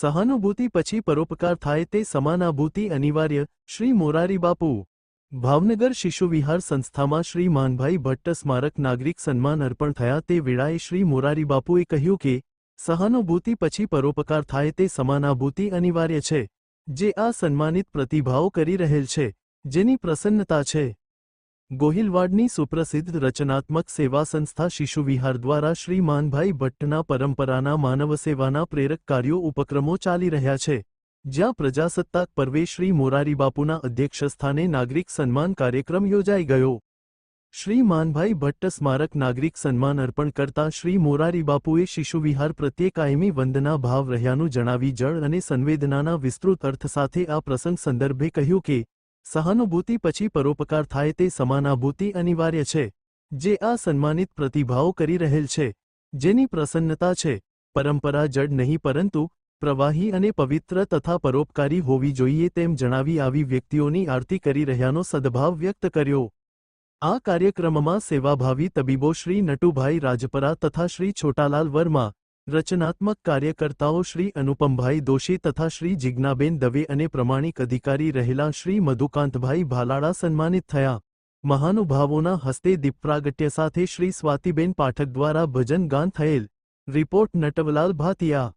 સહાનુભૂતિ પછી પરોપકાર થાય તે સમાનાભૂતિ અનિવાર્ય, શ્રી મોરારી બાપુ. ભાવનગર શિશુવિહાર સંસ્થામાં શ્રી માનભાઈ ભટ્ટ સ્મારક નાગરિક સન્માન અર્પણ થયા તે વેળાએ શ્રી મોરારી બાપુએ કહ્યું કે, સહાનુભૂતિ પછી પરોપકાર થાય તે સમાનાભૂતિ અનિવાર્ય છે, જે આ સન્માનિત પ્રતિભાઓ કરી રહેલ છે, જેની પ્રસન્નતા છે. ગોહિલવાડની સુપ્રસિદ્ધ રચનાત્મક સેવા સંસ્થા શિશુવિહાર દ્વારા શ્રી માનભાઈ ભટ્ટના પરંપરાના માનવસેવાના પ્રેરક કાર્યો ઉપક્રમો ચાલી રહ્યા છે, જ્યાં પ્રજાસત્તાક પર્વે શ્રી મોરારીબાપુના અધ્યક્ષસ્થાને નાગરિક સન્માન કાર્યક્રમ યોજાઈ ગયો. શ્રી માનભાઈ ભટ્ટ સ્મારક નાગરિક સન્માન અર્પણ કરતા શ્રી મોરારીબાપુએ શિશુવિહાર શિશુ પ્રત્યે કાયમી વંદના ભાવ રહ્યાનું જણાવી જળ અને સંવેદનાના વિસ્તૃત અર્થ સાથે આ પ્રસંગ સંદર્ભે કહ્યું કે સહાનુભૂતિ પછી પરોપકાર થાય તે સમાનાભૂતિ અનિવાર્ય છે, જે આ સન્માનિત પ્રતિભાઓ કરી રહેલ છે, જેની પ્રસન્નતા છે. પરંપરા જડ નહીં પરંતુ પ્રવાહી અને પવિત્ર તથા પરોપકારી હોવી જોઈએ તેમ જણાવી આવી વ્યક્તિઓની આરતી કરી રહ્યાનો સદભાવ વ્યક્ત કર્યો. આ કાર્યક્રમમાં સેવાભાવી તબીબો શ્રી નટુભાઈ રાજપરા તથા શ્રી છોટાલાલ વર્મા રચનાત્મક કાર્યકર્તાઓ શ્રી અનુપમભાઈ દોશી તથા શ્રી જિજ્ઞાબેન દવે અને પ્રમાણિક અધિકારી રહેલા શ્રી મધુકાંતભાઈ ભાલાળા સન્માનિત થયા. મહાનુભાવોના હસ્તે દીપપ્રાગટ્ય સાથે શ્રી સ્વાતિબેન પાઠક દ્વારા ભજન ગાન થયેલ. રિપોર્ટ નટવલાલ ભાતિયા